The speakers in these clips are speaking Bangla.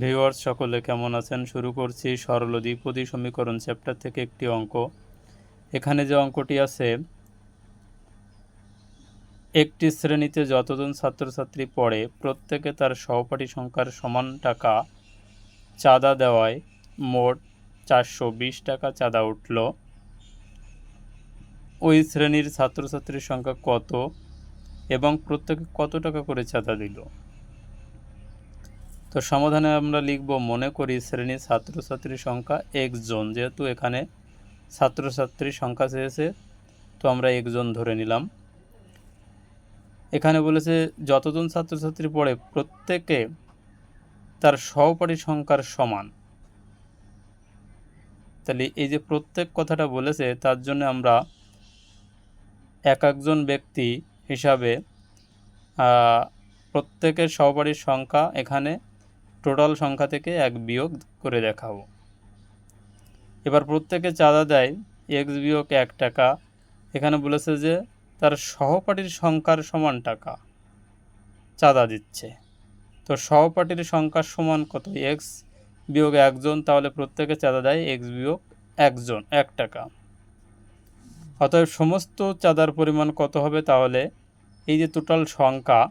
ভিউয়ার্স, সকলে কেমন আছেন? শুরু করছি সরল দ্বিপদী সমীকরণ চ্যাপ্টার থেকে একটি অঙ্ক। এখানে যে অঙ্কটি আছে, একটি শ্রেণীতে যতজন ছাত্রছাত্রী পড়ে, প্রত্যেকে তার সহপাঠী সংখ্যার সমান টাকা চাঁদা দেওয়ায় মোট চারশো বিশ টাকা চাঁদা উঠল। ওই শ্রেণির ছাত্রছাত্রীর সংখ্যা কত এবং প্রত্যেকে কত টাকা করে চাঁদা দিল? তো সমাধানে আমরা লিখব, মনে করি শ্রেণির ছাত্রছাত্রীর সংখ্যা একজন যেহেতু এখানে ছাত্রছাত্রীর সংখ্যা চেয়েছে, তো আমরা একজন ধরে নিলাম। এখানে বলেছে, যতজন ছাত্রছাত্রী পড়ে প্রত্যেকে তার সহপাঠী সংখ্যার সমান। তাহলে এই যে প্রত্যেক কথাটা বলেছে, তার জন্য আমরা এক একজন ব্যক্তি হিসাবে প্রত্যেকের সহপাঠীর সংখ্যা এখানে টোটাল সংখ্যা থেকে এক বিয়োগ করে দেখাবো। এবার প্রত্যেকে চাঁদা দেয় এক্স বিয়োগ এক টাকা। এখানে বলেছে যে, তার সহপাঠীর সংখ্যার সমান টাকা চাঁদা দিচ্ছে। তো সহপাঠীর সংখ্যার সমান কত? এক্স বিয়োগ একজন, তাহলে প্রত্যেকে চাঁদা দেয় এক্স বিয়োগ একজন, এক টাকা। অতএব সমস্ত চাঁদার পরিমাণ কত হবে? তাহলে এই যে টোটাল সংখ্যা,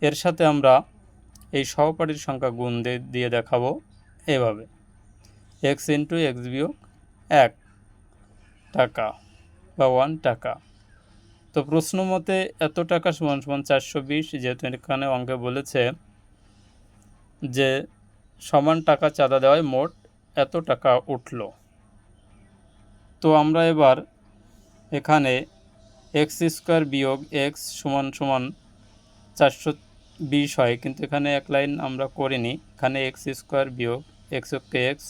এর সাথে আমরা এই সহপাঠীর সংখ্যা গুণ দিয়ে দেখাবো এভাবে। এক্স ইন্টু এক্স বিয়োগ এক টাকা বা ওয়ান টাকা। তো প্রশ্ন মতে এত টাকা সমান সমান চারশো বিশ, যেহেতু এখানে অঙ্কে বলেছে যে সমান টাকা চাঁদা দেওয়ায় মোট এত টাকা উঠল। তো আমরা এবার এখানে এক্স স্কোয়ার বিয়োগ এক্স সমান সমান চারশো বিশ হয়, কিন্তু এখানে এক লাইন আমরা করিনি। এখানে এক্স স্কোয়ার বিয়োগ এক্স ওকে এক্স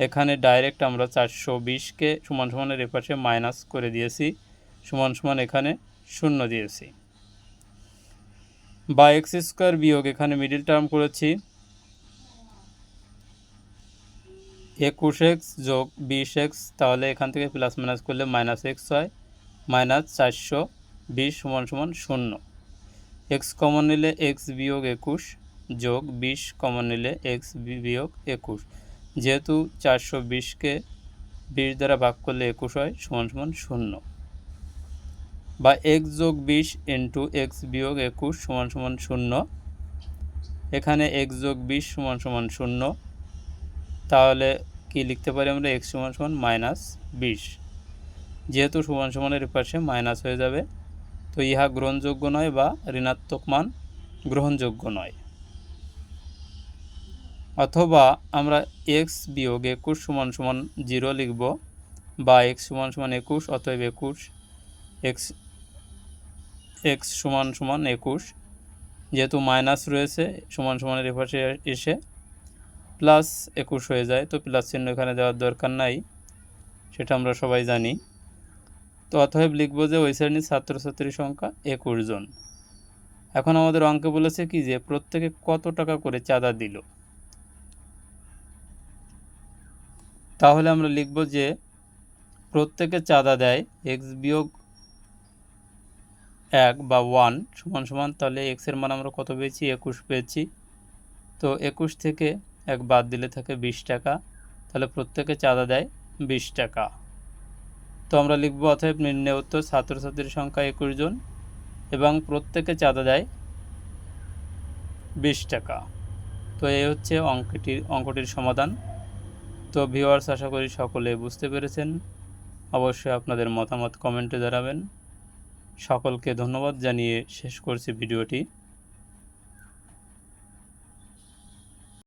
এখানে ডাইরেক্ট আমরা চারশো বিশকে সমান সমানের এপাশে মাইনাস করে দিয়েছি, সমান সমান এখানে শূন্য দিয়েছি। বা এক্স স্কোয়ার বিয়োগ এখানে মিডিল টার্ম করেছি, একুশ এক্স যোগ বিশ এক্স তাহলে এখান থেকে প্লাস মাইনাস করলে মাইনাস এক্স হয় মাইনাস চারশো বিশ সমান সমান শূন্য। এক্স কমন নিলে এক্স বিয়োগ একুশ, যোগ বিশ কমন নিলে এক্স বিয়োগ একুশ। যেহেতু চারশো বিশকে বিশ দ্বারা ভাগ করলে একুশ হয়, সমান সমান শূন্য। বা এক্স যোগ বিশ ইন্টু এক্স বিয়োগ একুশ সমান সমান শূন্য। এখানে এক্স যোগ বিশ সমান সমান শূন্য। তাহলে কি লিখতে পারি আমরা? এক্স সমান সমান মাইনাস বিশ। যেহেতু সমান সমানের পাশে মাইনাস হয়ে যাবে তো ইহা গ্রহণযোগ্য নয় বা ঋণাত্মক মান গ্রহণযোগ্য নয়। অথবা আমরা এক্স বিয়োগ একুশ সমান সমান জিরো লিখব বা এক্স সমান সমান একুশ অতএব একুশ এক্স এক্স সমান সমান একুশ। যেহেতু মাইনাস রয়েছে, সমান সমানের এপাশে এসে প্লাস একুশ হয়ে যায়, তো প্লাস চিহ্ন এখানে দেওয়ার দরকার নাই, সেটা আমরা সবাই জানি। তো অতএব লিখব যে ওই শ্রেণির ছাত্রছাত্রীর সংখ্যা একুশ জন। এখন আমাদের অঙ্কে বলেছে কি যে প্রত্যেকে কত টাকা করে চাঁদা দিল? তাহলে আমরা লিখব যে প্রত্যেকে চাঁদা দেয় এক্স বিয়োগ এক বা ওয়ান সমান সমান, তাহলে এক্সের মান আমরা কত পেয়েছি? একুশ পেয়েছি। তো একুশ থেকে এক বাদ দিলে থাকে বিশ টাকা, তাহলে প্রত্যেকে চাঁদা দেয় বিশ টাকা। তো আমরা লিখব, অতএব নির্ণয় উত্তর, ছাত্রছাত্রীর সংখ্যা একুশ জন এবং প্রত্যেকে চাঁদা দেয় বিশ টাকা। তো এই হচ্ছে অঙ্কটির অঙ্কটির সমাধান। তো ভিওয়ার্স আশা করি সকলে বুঝতে পেরেছেন। অবশ্যই আপনাদের মতামত কমেন্টে জানাবেন। সকলকে ধন্যবাদ জানিয়ে শেষ করছি ভিডিওটি।